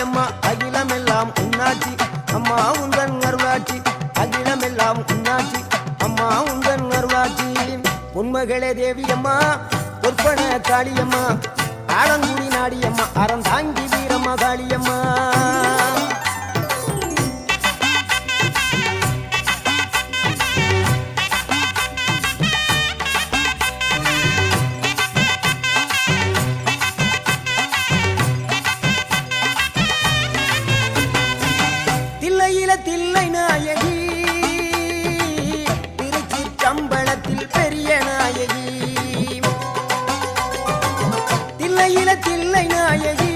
அம்மா அகிலமெல்லாம் உன்னாச்சி. அம்மா உந்தன் அருளாச்சி. அகிலமெல்லாம் உன்னாச்சி. அம்மா உந்தன் அருளாச்சி. உண்மகளே தேவியம்மா பொற்பன காளியம்மா. ஆலங்குடி நாடியம்மா அறந்தாங்கி வீரம்மா காளியம்மா. நாயகி. தில்லையில தில்லை நாயகி.